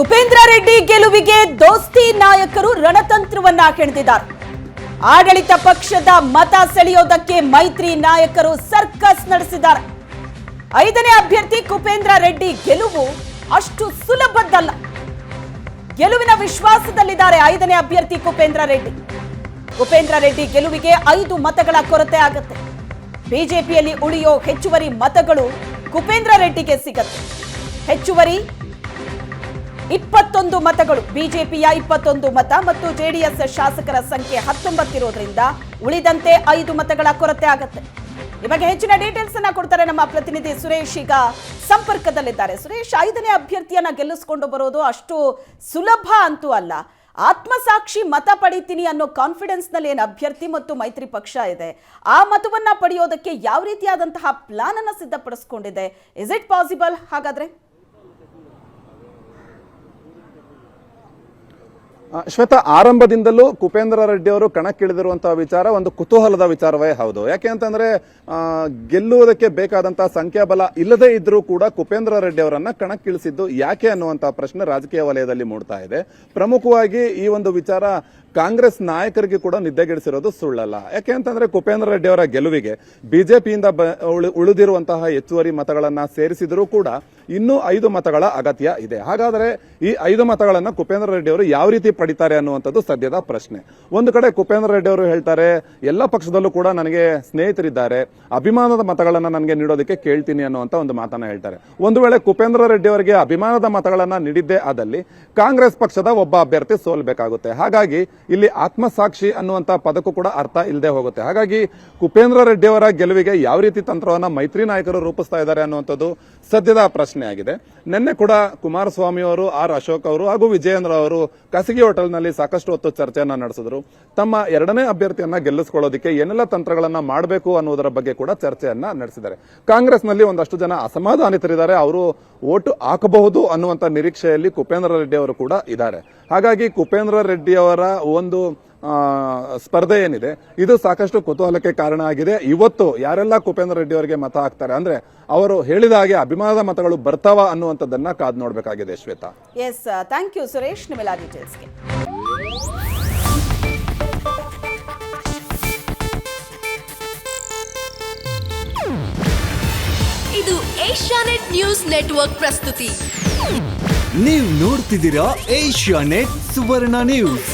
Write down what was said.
ಕುಪೇಂದ್ರ ರೆಡ್ಡಿ ಗೆಲುವಿಗೆ ದೋಸ್ತಿ ನಾಯಕರು ರಣತಂತ್ರವನ್ನ ಹೆಣೆದಿದ್ದಾರೆ. ಆಡಳಿತ ಪಕ್ಷದ ಮತ ಸೆಳೆಯೋದಕ್ಕೆ ಮೈತ್ರಿ ನಾಯಕರು ಸರ್ಕಸ್ ನಡೆಸಿದ್ದಾರೆ. ಐದನೇ ಅಭ್ಯರ್ಥಿ ಕುಪೇಂದ್ರ ರೆಡ್ಡಿ ಗೆಲುವು ಅಷ್ಟು ಸುಲಭದ್ದಲ್ಲ. ಗೆಲುವಿನ ವಿಶ್ವಾಸದಲ್ಲಿದ್ದಾರೆ ಐದನೇ ಅಭ್ಯರ್ಥಿ ಕುಪೇಂದ್ರ ರೆಡ್ಡಿ. ಕುಪೇಂದ್ರ ರೆಡ್ಡಿ ಗೆಲುವಿಗೆ ಐದು ಮತಗಳ ಕೊರತೆ ಆಗುತ್ತೆ. ಬಿಜೆಪಿಯಲ್ಲಿ ಉಳಿಯೋ ಹೆಚ್ಚುವರಿ ಮತಗಳು ಕುಪೇಂದ್ರ ರೆಡ್ಡಿಗೆ ಸಿಗುತ್ತೆ. ಹೆಚ್ಚುವರಿ ಇಪ್ಪತ್ತೊಂದು ಮತಗಳು, ಬಿಜೆಪಿಯ ಇಪ್ಪತ್ತೊಂದು ಮತ ಮತ್ತು ಜೆಡಿಎಸ್ ಶಾಸಕರ ಸಂಖ್ಯೆ ಹತ್ತೊಂಬತ್ತಿರೋದ್ರಿಂದ ಉಳಿದಂತೆ ಐದು ಮತಗಳ ಕೊರತೆ ಆಗುತ್ತೆ. ಬಗ್ಗೆ ಹೆಚ್ಚಿನ ಡೀಟೇಲ್ಸ್ ಅನ್ನ ಕೊಡ್ತಾರೆ ನಮ್ಮ ಪ್ರತಿನಿಧಿ ಸುರೇಶ್. ಈಗ ಸಂಪರ್ಕದಲ್ಲಿದ್ದಾರೆ. ಸುರೇಶ್, ಐದನೇ ಅಭ್ಯರ್ಥಿಯನ್ನ ಗೆಲ್ಲಿಸ್ಕೊಂಡು ಬರೋದು ಅಷ್ಟು ಸುಲಭ ಅಂತೂ ಅಲ್ಲ. ಆತ್ಮಸಾಕ್ಷಿ ಮತ ಪಡಿತೀನಿ ಅನ್ನೋ ಕಾನ್ಫಿಡೆನ್ಸ್ನಲ್ಲಿ ಏನು ಅಭ್ಯರ್ಥಿ ಮತ್ತು ಮೈತ್ರಿ ಪಕ್ಷ ಇದೆ? ಆ ಮತವನ್ನ ಪಡೆಯೋದಕ್ಕೆ ಯಾವ ರೀತಿಯಾದಂತಹ ಪ್ಲಾನ್ ಅನ್ನ ಸಿದ್ಧಪಡಿಸಿಕೊಂಡಿದೆ? ಇಸ್ ಇಟ್ ಪಾಸಿಬಲ್ ಹಾಗಾದ್ರೆ? ಶ್ವೇತಾ, ಆರಂಭದಿಂದಲೂ ಕುಪೇಂದ್ರ ರೆಡ್ಡಿ ಅವರು ಕಣಕ್ಕಿಳಿದಿರುವಂತಹ ವಿಚಾರ ಒಂದು ಕುತೂಹಲದ ವಿಚಾರವೇ ಹೌದು. ಯಾಕೆ ಅಂತಂದ್ರೆ ಗೆಲ್ಲುವುದಕ್ಕೆ ಬೇಕಾದಂತಹ ಸಂಖ್ಯಾಬಲ ಇಲ್ಲದೇ ಇದ್ರೂ ಕೂಡ ಕುಪೇಂದ್ರ ರೆಡ್ಡಿ ಅವರನ್ನ ಕಣಕ್ಕಿಳಿಸಿದ್ದು ಯಾಕೆ ಅನ್ನುವಂತಹ ಪ್ರಶ್ನೆ ರಾಜಕೀಯ ವಲಯದಲ್ಲಿ ಮೂಡ್ತಾ ಇದೆ. ಪ್ರಮುಖವಾಗಿ ಈ ಒಂದು ವಿಚಾರ ಕಾಂಗ್ರೆಸ್ ನಾಯಕರಿಗೆ ಕೂಡ ನಿದ್ದೆಗೆಡಿಸಿರೋದು ಸುಳ್ಳಲ್ಲ. ಯಾಕೆ ಅಂತಂದ್ರೆ ಕುಪೇಂದ್ರ ರೆಡ್ಡಿ ಅವರ ಗೆಲುವಿಗೆ ಬಿಜೆಪಿಯಿಂದ ಉಳಿದಿರುವಂತಹ ಹೆಚ್ಚುವರಿ ಮತಗಳನ್ನ ಸೇರಿಸಿದರೂ ಕೂಡ ಇನ್ನೂ ಐದು ಮತಗಳ ಅಗತ್ಯ ಇದೆ. ಹಾಗಾದರೆ ಈ ಐದು ಮತಗಳನ್ನು ಕುಪೇಂದ್ರ ರೆಡ್ಡಿ ಅವರು ಯಾವ ರೀತಿ ಪಡಿತಾರೆ ಅನ್ನುವಂಥದ್ದು ಸದ್ಯದ ಪ್ರಶ್ನೆ. ಒಂದು ಕಡೆ ಕುಪೇಂದ್ರ ರೆಡ್ಡಿ ಅವರು ಹೇಳ್ತಾರೆ, ಎಲ್ಲ ಪಕ್ಷದಲ್ಲೂ ಕೂಡ ನನಗೆ ಸ್ನೇಹಿತರಿದ್ದಾರೆ, ಅಭಿಮಾನದ ಮತಗಳನ್ನು ನನಗೆ ನೀಡೋದಕ್ಕೆ ಕೇಳ್ತೀನಿ ಅನ್ನುವಂಥ ಒಂದು ಮಾತನ್ನ ಹೇಳ್ತಾರೆ. ಒಂದು ವೇಳೆ ಕುಪೇಂದ್ರ ರೆಡ್ಡಿ ಅವರಿಗೆ ಅಭಿಮಾನದ ಮತಗಳನ್ನು ನೀಡಿದ್ದೇ ಆದಲ್ಲಿ ಕಾಂಗ್ರೆಸ್ ಪಕ್ಷದ ಒಬ್ಬ ಅಭ್ಯರ್ಥಿ ಸೋಲ್ಬೇಕಾಗುತ್ತೆ. ಹಾಗಾಗಿ ಇಲ್ಲಿ ಆತ್ಮಸಾಕ್ಷಿ ಅನ್ನುವಂತಹ ಪದಕ್ಕೂ ಕೂಡ ಅರ್ಥ ಇಲ್ಲದೆ ಹೋಗುತ್ತೆ. ಹಾಗಾಗಿ ಕುಪೇಂದ್ರ ರೆಡ್ಡಿ ಅವರ ಗೆಲುವಿಗೆ ಯಾವ ರೀತಿ ತಂತ್ರವನ್ನ ಮೈತ್ರಿ ನಾಯಕರು ರೂಪಿಸ್ತಾ ಇದ್ದಾರೆ ಅನ್ನುವಂಥದ್ದು ಸದ್ಯದ ಪ್ರಶ್ನೆ ಆಗಿದೆ ನಿನ್ನೆ ಕೂಡ ಕುಮಾರಸ್ವಾಮಿ ಅವರು, ಆರ್ ಅಶೋಕ್ ಅವರು ಹಾಗೂ ವಿಜಯೇಂದ್ರ ಅವರು ಖಾಸಗಿ ಹೋಟೆಲ್ನಲ್ಲಿ ಸಾಕಷ್ಟು ಹೊತ್ತು ಚರ್ಚೆಯನ್ನ ನಡೆಸಿದ್ರು. ತಮ್ಮ ಎರಡನೇ ಅಭ್ಯರ್ಥಿಯನ್ನ ಗೆಲ್ಲಿಸಿಕೊಳ್ಳೋದಕ್ಕೆ ಏನೆಲ್ಲ ತಂತ್ರಗಳನ್ನ ಮಾಡಬೇಕು ಅನ್ನೋದರ ಬಗ್ಗೆ ಕೂಡ ಚರ್ಚೆಯನ್ನ ನಡೆಸಿದ್ದಾರೆ. ಕಾಂಗ್ರೆಸ್ನಲ್ಲಿ ಒಂದಷ್ಟು ಜನ ಅಸಮಾಧಾನಿತರಿದ್ದಾರೆ. ಅವರು ಓಟು ಹಾಕಬಹುದು ಅನ್ನುವಂತ ನಿರೀಕ್ಷೆಯಲ್ಲಿ ಕುಪೇಂದ್ರ ರೆಡ್ಡಿ ಅವರು ಕೂಡ ಇದ್ದಾರೆ. ಹಾಗಾಗಿ ಕುಪೇಂದ್ರ ರೆಡ್ಡಿ ಅವರ ಒಂದು ಸ್ಪರ್ಧೆ ಏನಿದೆ ಇದು ಸಾಕಷ್ಟು ಕುತೂಹಲಕ್ಕೆ ಕಾರಣ ಆಗಿದೆ. ಇವತ್ತು ಯಾರೆಲ್ಲ ಕುಪೇಂದ್ರ ರೆಡ್ಡಿ ಅವರಿಗೆ ಮತ ಹಾಕ್ತಾರೆ ಅಂದ್ರೆ ಅವರು ಹೇಳಿದ ಹಾಗೆ ಅಭಿಮಾನದ ಮತಗಳು ಬರ್ತಾವ ಅನ್ನುವಂಥದ್ದನ್ನ ಕಾದ್ ನೋಡಬೇಕಾಗಿದೆ Shweta. Yes thank you Suresh ನಿಮ್ಮೆಲ್ಲ ಡೀಟೇಲ್ಸ್ಗೆ ಇದು ಏಷ್ಯಾನೆಟ್ ನ್ಯೂಸ್ ನೆಟ್ವರ್ಕ್ ಪ್ರಸ್ತುತಿ. ನೀವು ನೋಡ್ತಿದ್ದೀರಾ ಏಷ್ಯಾ ನೆಟ್ ಸುವರ್ಣ ನ್ಯೂಸ್.